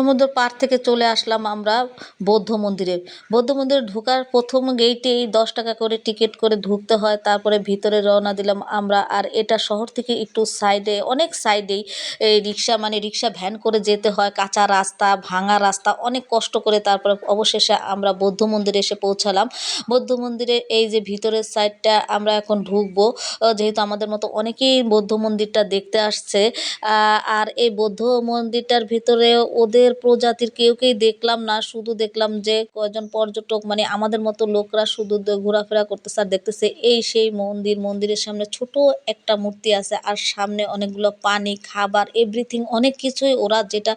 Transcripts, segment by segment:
সমুদ্র পার থেকে চলে আসলাম আমরা বৌদ্ধ মন্দিরে। বৌদ্ধ মন্দিরে ঢোকার প্রথম গেইটেই দশ টাকা করে টিকিট করে ঢুকতে হয়, তারপরে ভিতরে রওনা দিলাম আমরা। আর এটা শহর থেকে একটু সাইডে, অনেক সাইডেই এই রিক্সা মানে রিক্সা ভ্যান করে যেতে হয়, কাঁচা রাস্তা, ভাঙা রাস্তা, অনেক কষ্ট করে তারপরে অবশেষে আমরা বৌদ্ধ মন্দিরে এসে পৌঁছালাম। বৌদ্ধ মন্দিরে এই যে ভিতরের সাইডটা আমরা এখন ঢুকবো যেহেতু আমাদের মতো অনেকেই বৌদ্ধ মন্দিরটা দেখতে আসছে আর এই বৌদ্ধ মন্দিরটার ভিতরে ওদের প্রজাতির কেউকেই দেখলাম না, শুধু দেখলাম যে কয়জন পর্যটক মানে আমাদের মতো লোকরা শুধু ঘোরাফেরা করতেছে আর দেখতেছে এই সেই মন্দির, মন্দিরের সামনে ছোট একটা মূর্তি আছে আর সামনে অনেকগুলো পানি, খাবার এভরিথিং অনেক কিছুই ওরা যেটা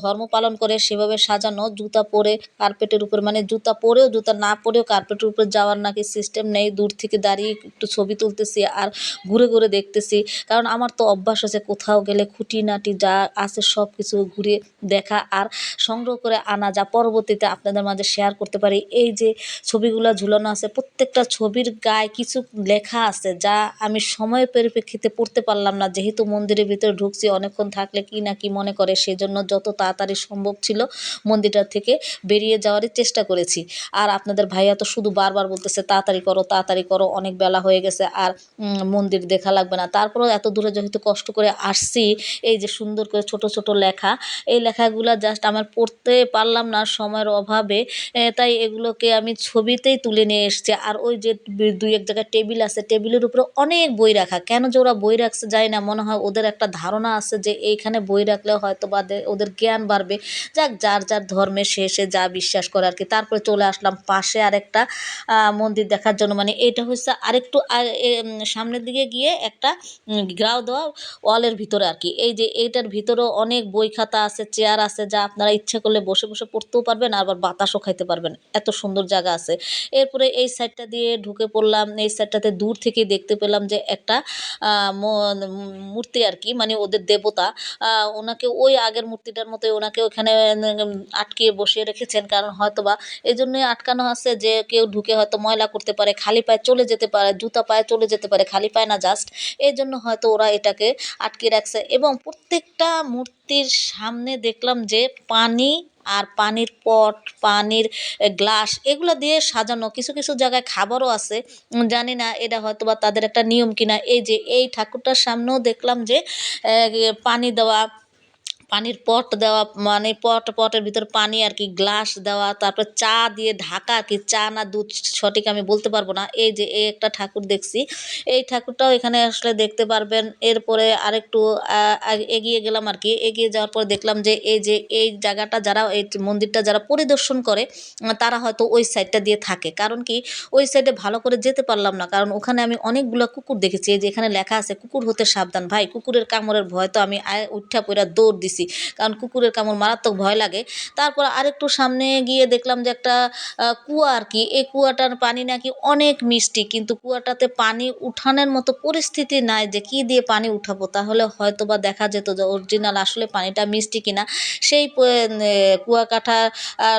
ধর্ম পালন করে সেভাবে সাজানো, জুতা পরে কার্পেটের উপর মানে জুতা পরেও, জুতা না পরেও কার্পেটের উপর যাওয়ার নাকি সিস্টেম নেই। দূর থেকে দাঁড়িয়ে একটু ছবি তুলতেছি আর ঘুরে ঘুরে দেখতেছি। কারণ আমার তো অভ্যাস আছে কোথাও গেলে খুঁটিনাটি যা আছে সব কিছু ঘুরে দেখা আর সংগ্রহ করে আনা যা পরবর্তীতে আপনাদের মাঝে শেয়ার করতে পারি। এই যে ছবিগুলো ঝুলানো আছে, প্রত্যেকটা ছবির গায়ে কিছু লেখা আছে যা আমি সময়ের পরিপ্রেক্ষিতে পড়তে পারলাম না। যেহেতু মন্দিরের ভিতরে ঢুকছি, অনেকক্ষণ থাকলে কি না কি মনে করে, সেজন্য যত তাড়াতাড়ি সম্ভব ছিল মন্দিরটা থেকে বেরিয়ে যাওয়ারই চেষ্টা করেছি। আর আপনাদের ভাইয়া তো শুধু বারবার বলতেছে, তাড়াতাড়ি করো তাড়াতাড়ি করো, অনেক বেলা হয়ে গেছে আর মন্দির দেখা লাগবে না। তারপরেও এত দূরে যেহেতু কষ্ট করে আসছি, এই যে সুন্দর করে ছোট ছোট লেখা এই লেখাগুলো জাস্ট আমার পড়তে পারলাম না সময়ের অভাবে তাই এগুলোকে আমি ছবিতেই তুলে নিয়ে এসেছি। আর ওই যে দুই এক জায়গায় টেবিল আছে, টেবিলের উপরে অনেক বই রাখা। কেন যে ওরা বই রাখছে যায় না, মনে হয় ওদের একটা ধারণা আছে যে এইখানে বই রাখলে হয়তো বা ওদের জ্ঞান বাড়বে। যাক, যার যার ধর্মে সে সে যা বিশ্বাস করে আর কি। তারপরে চলে আসলাম পাশে আরেকটা মন্দির দেখার জন্য। মানে এটা হচ্ছে আরেকটু সামনের দিকে গিয়ে একটা গ্রাও দেওয়া ওয়ালের ভিতরে আর কি। এই যে এইটার ভিতরেও অনেক বই খাতা আছে চেয়ার আছে, যা আপনারা ইচ্ছা করলে বসে বসে পড়তেও পারবেন আবার বাতাসও খাইতে পারবেন। এত সুন্দর জায়গা আছে। এরপরে এই সাইডটা দিয়ে ঢুকে পড়লাম, এই সাইডটাতে দূর থেকে দেখতে পেলাম যে একটা মূর্তি আর কি মানে ওদের দেবতা। ওনাকে ওই আগের মূর্তিটার মতো ওনাকে ওখানে আটকিয়ে বসিয়ে রেখেছেন। কারণ হয়তো বা এই জন্যই আটকানো আছে যে কেউ ঢুকে হয়তো ময়লা করতে পারে, খালি পায়ে চলে যেতে পারে, জুতা পায়ে চলে যেতে পারে, খালি পায়ে না জাস্ট এই জন্য হয়তো ওরা এটাকে আটকে রাখছে। এবং প্রত্যেকটা মূর্তির সামনে দেখলাম যে পানি আর পানির পট, পানির গ্লাস এগুলো দিয়ে সাজানো। কিছু কিছু জায়গায় খাবারও আছে। জানি না এটা হয়তো বা তাদের একটা নিয়ম কিনা। এই যে এই ঠাকুরটার সামনেও দেখলাম যে পানি দেওয়া পানির পট দেওয়া মানে পট, পটের ভিতর পানি আর কি, গ্লাস দেওয়া, তারপর চা দিয়ে ঢাকা আর কি, চা না দুধ সঠিক আমি বলতে পারব না। এই যে, এই একটা ঠাকুর দেখছি। এই ঠাকুরটাও এখানে আসলে দেখতে পারবেন। এরপরে আরেকটু এগিয়ে গেলাম আর কি। এগিয়ে যাওয়ার পর দেখলাম যে, এই যে, এই জায়গাটা যারা, এই মন্দিরটা যারা পরিদর্শন করে, তারা হয়তো ওই সাইডটা দিয়ে থাকে। কারণ কি, ওই সাইডে ভালো করে যেতে পারলাম না। কারণ ওখানে আমি অনেকগুলো কুকুর দেখেছি। এই যে এখানে লেখা আছে, কুকুর হতে সাবধান। ভাই, কুকুরের কামড়ের ভয় তো আমি উঠা পইরা দৌড় দিছি। কারণ কুকুরের কামড় মারাত্মক ভয় লাগে। তারপর আরেকটু সামনে গিয়ে দেখলাম যে একটা কুয়া আর কি। এই কুয়াটার পানি নাকি অনেক মিষ্টি, কিন্তু কুয়াটাতে পানি উঠানোর মতো পরিস্থিতি নাই যে কি দিয়ে পানি উঠাবো। তাহলে হয়তো বা দেখা যেত যে অরিজিনাল আসলে পানিটা মিষ্টি কিনা। সেই কুয়াকাটা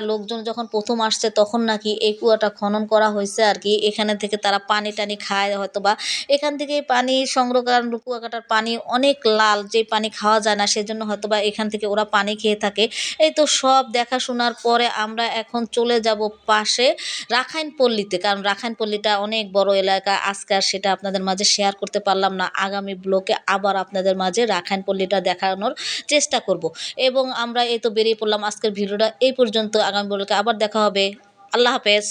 লোকজন যখন প্রথম আসছে তখন নাকি এই কুয়াটা খনন করা হয়েছে আর কি। এখানে থেকে তারা পানি টানি খায় হয়তো বা এখান থেকে পানি সংগ্রহ কুয়াকাটার পানি অনেক লাল যে পানি খাওয়া যায় না, সেজন্য হয়তো বা এখান থেকে ওরা পানি খেয়ে থাকে। এই তো সব দেখাশোনার পরে আমরা এখন চলে যাব পাশে রাখাইন পল্লীতে কারণ রাখাইন পল্লীটা অনেক বড় এলাকা। আজকে আর সেটা আপনাদের মাঝে শেয়ার করতে পারলাম না। আগামী ব্লকে আবার আপনাদের মাঝে রাখাইন পল্লীটা দেখানোর চেষ্টা করব। এবং আমরা এই তো বেরিয়ে পড়লাম। আজকের ভিডিওটা এই পর্যন্ত। আগামী ব্লকে আবার দেখা হবে। আল্লাহ হাফেজ।